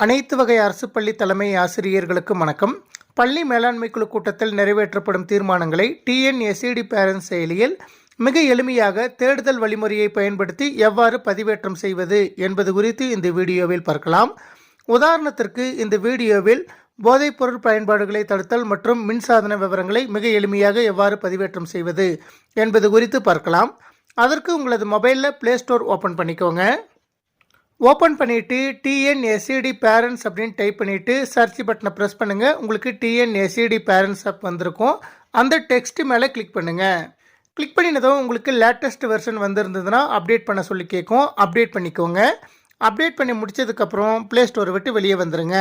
அனைத்து வகை அரசு பள்ளி தலைமை ஆசிரியர்களுக்கும் வணக்கம். பள்ளி மேலாண்மை குழு கூட்டத்தில் நிறைவேற்றப்படும் தீர்மானங்களை டிஎன்எஸ்சிடி பேரண்ட்ஸ் செயலியில் மிக எளிமையாக தேடுதல் வழிமுறையை பயன்படுத்தி எவ்வாறு பதிவேற்றம் செய்வது என்பது குறித்து இந்த வீடியோவில் பார்க்கலாம். உதாரணத்திற்கு இந்த வீடியோவில் போதைப்பொருள் பயன்பாடுகளை தடுத்தல் மற்றும் மின்சாதன விவரங்களை மிக எளிமையாக எவ்வாறு பதிவேற்றம் செய்வது என்பது குறித்து பார்க்கலாம். அதற்கு உங்களது மொபைலில் ப்ளே ஸ்டோர் ஓப்பன் பண்ணிக்கோங்க. ஓப்பன் பண்ணிவிட்டு டிஎன்எஸ்சிடி பேரண்ட்ஸ் அப்படின்னு டைப் பண்ணிவிட்டு சர்ச் பட்டனை ப்ரெஸ் பண்ணுங்கள் உங்களுக்கு டிஎன்எஸ்சிடி பேரண்ட்ஸ் ஆப் வந்திருக்கும். அந்த டெக்ஸ்ட் மேலே கிளிக் பண்ணுங்கள் கிளிக் பண்ணினதும் உங்களுக்கு லேட்டஸ்ட் வெர்ஷன் வந்திருந்ததுன்னா அப்டேட் பண்ண சொல்லி கேட்கும். அப்டேட் பண்ணிக்கோங்க. அப்டேட் பண்ணி முடிச்சதுக்கப்புறம் ப்ளே ஸ்டோர் விட்டு வெளியே வந்துடுங்க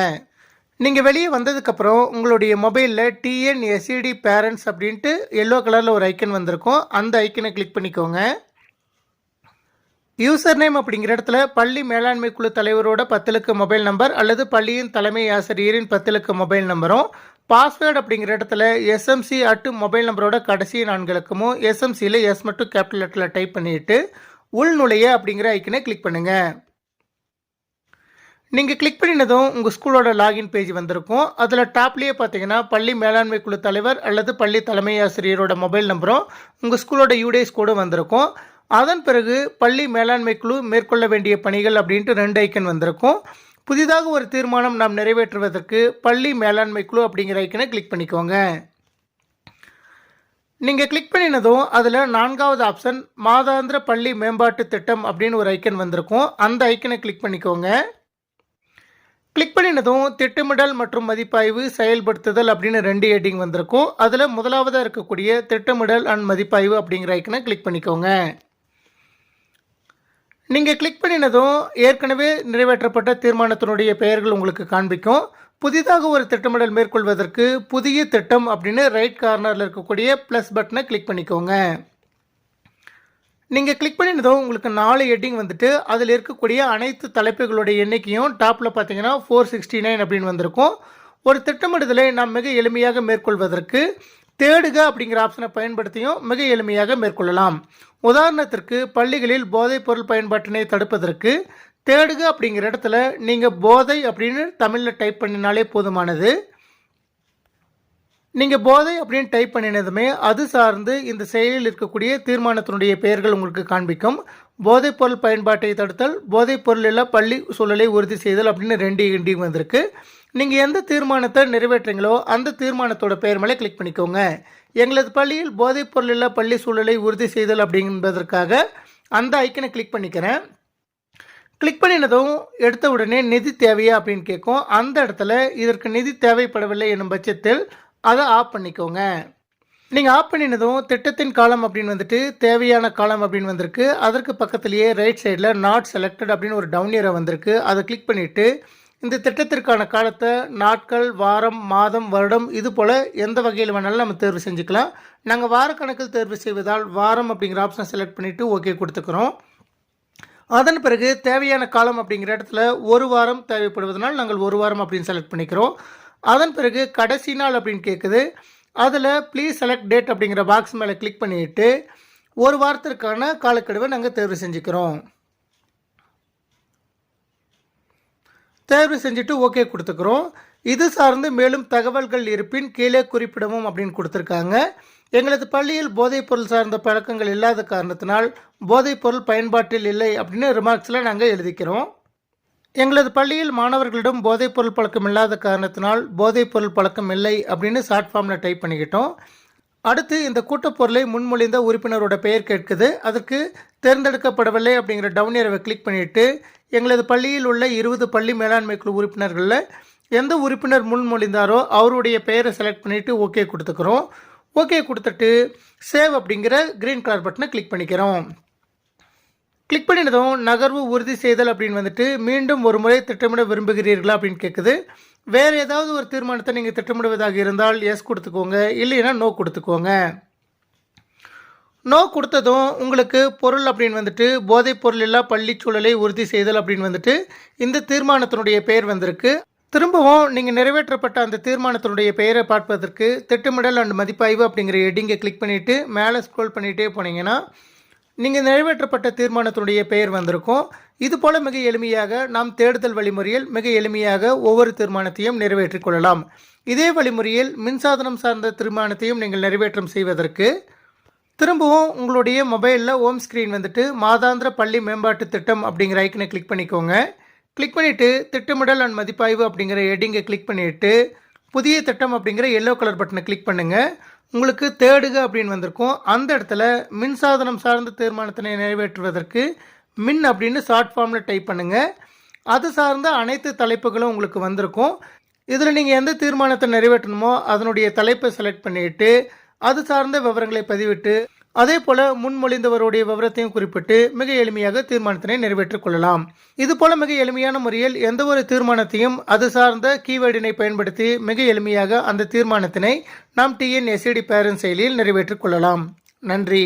நீங்கள் வெளியே வந்ததுக்கப்புறம் உங்களுடைய மொபைலில் டிஎன்எஸ்சிடி பேரண்ட்ஸ் அப்படின்ட்டு எல்லோ கலரில் ஒரு ஐக்கன் வந்திருக்கும். அந்த ஐக்கனை கிளிக் பண்ணிக்கோங்க. யூசர் நேம் அப்படிங்கிற இடத்துல பள்ளி மேலாண்மை குழு தலைவரோட பத்திலுக்கு மொபைல் நம்பர் அல்லது பள்ளியின் தலைமை ஆசிரியரின் பத்திலுக்கு மொபைல் நம்பரும். பாஸ்வேர்டு அப்படிங்கிற இடத்துல எஸ்எம்சி அட்டு மொபைல் நம்பரோட கடைசி நான்கு எஸ்எம்சியில் எஸ் மட்டும் கேபிட்டல் லெட்டரில் டைப் பண்ணிவிட்டு உள் நுழைய அப்படிங்கிற ஐக்கனை கிளிக் பண்ணுங்கள் நீங்கள் கிளிக் பண்ணினதும் உங்கள் ஸ்கூலோட லாகின் பேஜ் வந்திருக்கும். அதில் டாப்லேயே பார்த்தீங்கன்னா பள்ளி மேலாண்மை குழு தலைவர் அல்லது பள்ளி தலைமை ஆசிரியரோட மொபைல் நம்பரும் உங்கள் ஸ்கூலோட யூடேஸ் கோடும் வந்திருக்கும். அதன் பிறகு பள்ளி மேலாண்மை குழு மேற்கொள்ள வேண்டிய பணிகள் அப்படின்ட்டு ரெண்டு ஐக்கன் வந்திருக்கும். புதிதாக ஒரு தீர்மானம் நாம் நிறைவேற்றுவதற்கு பள்ளி மேலாண்மை குழு அப்படிங்கிற ஐக்கனை கிளிக் பண்ணிக்கோங்க. நீங்கள் கிளிக் பண்ணினதும் அதில் நான்காவது ஆப்ஷன் மாதாந்திர பள்ளி மேம்பாட்டு திட்டம் அப்படின்னு ஒரு ஐக்கன் வந்திருக்கும். அந்த ஐக்கனை கிளிக் பண்ணிக்கோங்க. கிளிக் பண்ணினதும் திட்டமிடல் மற்றும் மதிப்பாய்வு செயல்படுத்துதல் அப்படின்னு ரெண்டு ஹெட்டிங் வந்திருக்கும். அதில் முதலாவதாக இருக்கக்கூடிய திட்டமிடல் அண்ட் மதிப்பாய்வு அப்படிங்கிற ஐக்கனை கிளிக் பண்ணிக்கோங்க. நீங்கள் கிளிக் பண்ணினதும் ஏற்கனவே நிறைவேற்றப்பட்ட தீர்மானத்தினுடைய பெயர்கள் உங்களுக்கு காண்பிக்கும். புதிதாக ஒரு திட்டமிடல் மேற்கொள்வதற்கு புதிய திட்டம் அப்படின்னு ரைட் கார்னரில் இருக்கக்கூடிய ப்ளஸ் பட்டனை கிளிக் பண்ணிக்கோங்க. நீங்கள் கிளிக் பண்ணினதும் உங்களுக்கு நாலு ஹெட்டிங் வந்துட்டு அதில் இருக்கக்கூடிய அனைத்து தலைப்புகளுடைய எண்ணிக்கையும் டாப்பில் பார்த்தீங்கன்னா ஃபோர் சிக்ஸ்டி நைன் அப்படின்னு வந்திருக்கும். ஒரு திட்டமிடுதலை நாம் மிக எளிமையாக மேற்கொள்வதற்கு தேடுக அப்படிங்கிற ஆப்ஷனை பயன்படுத்தியும் மிக எளிமையாக மேற்கொள்ளலாம். உதாரணத்திற்கு பள்ளிகளில் போதைப் பொருள் பயன்பாட்டினை தடுப்பதற்கு தேடுக அப்படிங்கிற இடத்துல நீங்கள் போதை அப்படின்னு தமிழில் டைப் பண்ணினாலே போதுமானது. நீங்கள் போதை அப்படின்னு டைப் பண்ணினதுமே அது சார்ந்து இந்த செயலில் இருக்கக்கூடிய தீர்மானத்தினுடைய பெயர்கள் உங்களுக்கு காண்பிக்கும். போதைப் பொருள் பயன்பாட்டை தடுத்தல் போதைப் பொருளில் பள்ளி சூழலை உறுதி செய்தல் அப்படின்னு ரெண்டு எண்டிங் வந்திருக்கு. நீங்கள் எந்த தீர்மானத்தை நிறைவேற்றுங்களோ அந்த தீர்மானத்தோட பெயர் மேலே கிளிக் பண்ணிக்கோங்க. எங்களது பள்ளியில் போதைப் இல்லா பள்ளி சூழலை உறுதி செய்தல் அப்படின்பதற்காக அந்த ஐக்கனை கிளிக் பண்ணிக்கிறேன். கிளிக் பண்ணினதும் எடுத்த உடனே நிதி தேவையா அப்படின்னு கேட்கும். அந்த இடத்துல இதற்கு நிதி தேவைப்படவில்லை என்னும் பட்சத்தில் அதை ஆஃப் பண்ணிக்கோங்க. நீங்கள் ஆஃப் பண்ணினதும் திட்டத்தின் காலம் அப்படின்னு வந்துட்டு தேவையான காலம் அப்படின்னு வந்திருக்கு. அதற்கு பக்கத்துலேயே ரைட் சைடில் நாட் செலக்டட் அப்படின்னு ஒரு டவுன் ஏரோ வந்திருக்கு. அதை கிளிக் பண்ணிவிட்டு இந்த திட்டத்திற்கான காலத்தை நாட்கள் வாரம் மாதம் வருடம் இது போல் எந்த வகையில் வேணாலும் நம்ம தேர்வு செஞ்சுக்கலாம். நாங்கள் வாரக்கணக்கில் தேர்வு செய்வதால் வாரம் அப்படிங்கிற ஆப்ஷனை செலக்ட் பண்ணிவிட்டு ஓகே கொடுத்துக்கிறோம். அதன் பிறகு தேவையான காலம் அப்படிங்கிற இடத்துல ஒரு வாரம் தேவைப்படுவதனால் நாங்கள் ஒரு வாரம் அப்படின்னு செலக்ட் பண்ணிக்கிறோம். அதன் பிறகு கடைசி நாள் அப்படின்னு கேட்குது அதில் ப்ளீஸ் செலக்ட் டேட் அப்படிங்கிற பாக்ஸ் மேலே கிளிக் பண்ணிவிட்டு ஒரு வாரத்திற்கான காலக்கெடுவை நாங்கள் தேர்வு செஞ்சுக்கிறோம். தேர்வு செஞ்சுட்டு ஓகே கொடுத்துக்கிறோம். இது சார்ந்து மேலும் தகவல்கள் இருப்பின் கீழே குறிப்பிடவும் அப்படின்னு கொடுத்துருக்காங்க. எங்களது பள்ளியில் போதைப்பொருள் சார்ந்த பழக்கங்கள் இல்லாத காரணத்தினால் போதைப்பொருள் பயன்பாட்டில் இல்லை அப்படின்னு ரிமார்க்ஸில் நாங்கள் எழுதிக்கிறோம். எங்களது பள்ளியில் மாணவர்களிடம் போதைப்பொருள் பழக்கம் இல்லாத காரணத்தினால் போதைப்பொருள் பழக்கம் இல்லை அப்படின்னு ஷார்ட் ஃபார்மில் டைப் பண்ணிக்கிட்டோம். அடுத்து இந்த கூட்டப்பொருளை முன்மொழிந்த உறுப்பினரோட பெயர் கேட்குது. அதுக்கு தேர்ந்தெடுக்கப்படவில்லை அப்படிங்கிற டவுன் ஏரவை கிளிக் பண்ணிவிட்டு எங்களது பள்ளியில் உள்ள இருபது பள்ளி மேலாண்மை குழு உறுப்பினர்களில் எந்த உறுப்பினர் முன்மொழிந்தாரோ அவருடைய பெயரை செலக்ட் பண்ணிவிட்டு ஓகே கொடுத்துக்கிறோம். ஓகே கொடுத்துட்டு சேவ் அப்படிங்கிற க்ரீன் கலர் பட்டனை கிளிக் பண்ணிக்கிறோம். கிளிக் பண்ணினதும் நகர்வு உறுதி செய்தல் அப்படின்னு வந்துட்டு மீண்டும் ஒரு முறை திட்டமிட விரும்புகிறீர்களா அப்படின்னு கேட்குது வேறு ஏதாவது ஒரு தீர்மானத்தை நீங்கள் திட்டமிடுவதாக இருந்தால் எஸ் கொடுத்துக்கோங்க. இல்லைன்னா நோ கொடுத்துக்கோங்க. நோ கொடுத்ததும் உங்களுக்கு பொருள் அப்படின்னு வந்துட்டு போதைப் பொருள் இல்லா பள்ளி சூழலை உறுதி செய்தல் அப்படின்னு வந்துட்டு இந்த தீர்மானத்தினுடைய பெயர் வந்திருக்கு. திரும்பவும் நீங்கள் நிறைவேற்றப்பட்ட அந்த தீர்மானத்தினுடைய பெயரை பார்ப்பதற்கு திட்டமிடல் அண்ட் மதிப்பாய்வு அப்படிங்கிற ஹெட்டிங்கை கிளிக் பண்ணிவிட்டு மேலே ஸ்க்ரோல் பண்ணிகிட்டே போனீங்கன்னா நீங்கள் நிறைவேற்றப்பட்ட தீர்மானத்தினுடைய பெயர் வந்திருக்கும். இதுபோல மிக எளிமையாக நாம் தேடுதல் வழிமுறையில் மிக எளிமையாக ஒவ்வொரு தீர்மானத்தையும் நிறைவேற்றிக் கொள்ளலாம். இதே வழிமுறையில் மின்சாதனம் சார்ந்த தீர்மானத்தையும் நீங்கள் நிறைவேற்றம் செய்வதற்கு திரும்பவும் உங்களுடைய மொபைலில் ஹோம் ஸ்க்ரீன் வந்துட்டு மாதாந்திர பள்ளி மேம்பாட்டு திட்டம் அப்படிங்கிற ஐக்கனை கிளிக் பண்ணிக்கோங்க. கிளிக் பண்ணிவிட்டு திட்டமிடல் அண்ட் மதிப்பாய்வு அப்படிங்கிற ஹெட்டிங்கை கிளிக் பண்ணிவிட்டு புதிய திட்டம் அப்படிங்கிற எல்லோ கலர் பட்டனை கிளிக் பண்ணுங்கள் உங்களுக்கு தேடுக அப்படின்னு வந்திருக்கும். அந்த இடத்துல மின்சாதனம் சார்ந்த தீர்மானத்தினை நிறைவேற்றுவதற்கு மின் அப்படின்னு ஷார்ட் ஃபார்மில் டைப் பண்ணுங்கள் அது சார்ந்த அனைத்து தலைப்புகளும் உங்களுக்கு வந்திருக்கும். இதில் நீங்கள் எந்த தீர்மானத்தை நிறைவேற்றணுமோ அதனுடைய தலைப்பை செலக்ட் பண்ணிவிட்டு அது சார்ந்த விவரங்களை பதிவிட்டு அதே போல முன்மொழிந்தவருடைய விவரத்தையும் குறிப்பிட்டு மிக எளிமையாக தீர்மானத்தினை நிறைவேற்றிக் கொள்ளலாம். இது போல மிக எளிமையான முறையில் எந்த ஒரு தீர்மானத்தையும் அது சார்ந்த கீவேர்டினை பயன்படுத்தி மிக எளிமையாக அந்த தீர்மானத்தினை நாம் டிஎன்எஸ்சிடி பேரன் செயலியில் நிறைவேற்றிக் கொள்ளலாம். நன்றி.